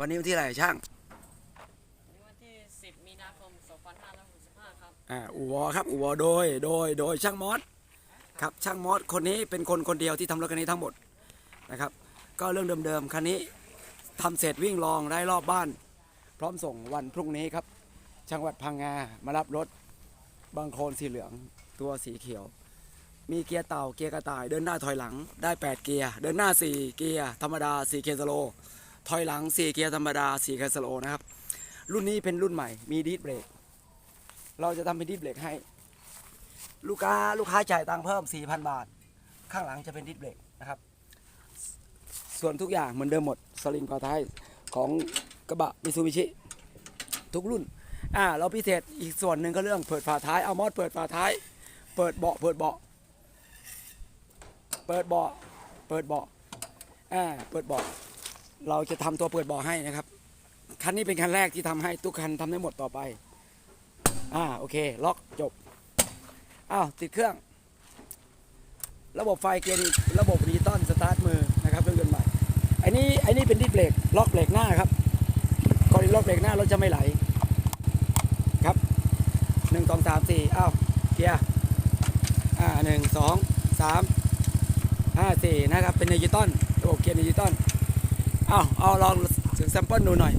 วันนี้วันที่อะไรช่างในวันที่ 10 มีนาคม 2565 ครับ อ่าอูวอครับอูวอโดยโดยโดยช่างมอสครับช่างมอสคนนี้เป็นคนคนเดียวที่ทำรถคันนี้ทั้งหมดนะครับ ก็เรื่องเดิมๆคันนี้ทำเสร็จวิ่งลองได้รอบบ้าน พร้อมส่งวันพรุ่งนี้ครับจังหวัดพังงามารับรถบางโคลนสีเหลืองตัวสีเขียว มีเกียร์เต่าเกียร์กระต่ายเดินหน้าถอยหลังได้ 8 เกียร์ เดินหน้า 4 เกียร์ ธรรมดา 4 เกียร์สโลว์ ถอยหลัง4เกียร์ธรรมดา4เกียร์สโลว์นะครับ รุ่นนี้เป็นรุ่นใหม่ มีดีดเบรก เราจะทำเป็นดิสเบรกให้ ลูกค้าลูกค้าจ่ายตังค์เพิ่ม4,000บาท ข้างหลังจะเป็นดิสเบรกนะครับ ส่วนทุกอย่างเหมือนเดิมหมด สลิงก่อท้ายของกระบะมิซูบิชิ ทุกรุ่น อ่า เราพิเศษอีกส่วนหนึ่งก็เรื่องเปิดฝาท้าย เอามอดเปิดฝาท้าย เปิดเบาะ เปิดเบาะ เปิดเบาะ เปิดเบาะ อ่า เปิดเบาะ เราจะทำตัวเปิดบาะให้นะครับ คันนี้เป็นคันแรกที่ทำให้ทุกคันทำได้หมดต่อไป อ่าโอเค ล็อกจบ อ้าวติดเครื่อง ระบบไฟเกียร์ระบบดิจิตอลสตาร์ทมือนะครับเครื่องยนต์ใหม่อ้นี่ไอ้นี่เป็นดิสเบรกล็อกเบรกหน้าครับก่อนที่ล็อกเบรกหน้ารถจะไม่ไหลครับหนึ่งสองสามสี่อ้าวเกียร์อ่าหนึ่งสองสามห้าสี่นะครับเป็นดิจิตอลระบบเกียร์ดิจิตอล อ้าวเอาลองถึงแซมเปิลดูหน่อย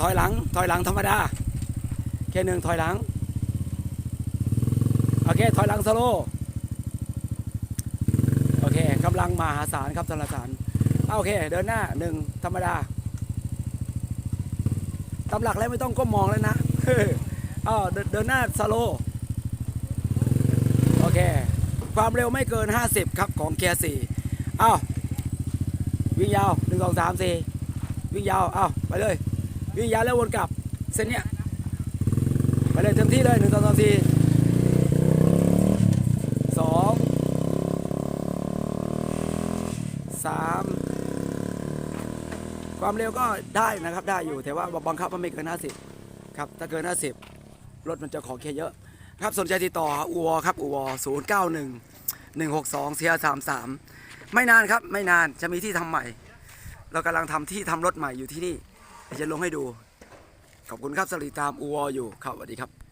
ถอยหลัง ถอยหลังธรรมดาโอเคหนึ่งถอยหลัง โอเค ถอยหลังสโลโอเคกำลังมหาศาลครับสารสารเอาโอเค เดินหน้าหนึ่งธรรมดาตำหลักแล้วไม่ต้องก้มมองแล้วนะเอาเดินเดินหน้าสโลโอเค ความเร็วไม่เกิน 50 ครับของเกียร์สี่เอาวิ่ วิ่งยาวหนึ่งสองสามสี่วิ่งยาวเอาไปเลย วิ่งยาวแล้ววนกลับ เส้นเนี้ยไปเลยเต็มที่เลยหนึ่งสองสามสี่สองสามความเร็วก็ได้นะครับได้อยู่แต่ว่าบังคับว่าไม่เกินห้าสิบครับถ้าเกินห้าสิบรถมันจะขอเคเยอะ ครับสนใจติดต่ออูวครับอูวศูนย์เก้าหนึ่งหนึ่งหกสองเสียสามสาม ไม่นานครับ ไม่นานจะมีที่ทำใหม่ เรากำลังทำที่ทำรถใหม่อยู่ที่นี่จะลงให้ดู ขอบคุณครับสลีตามอูวอยู่ครับสวัสดีครับ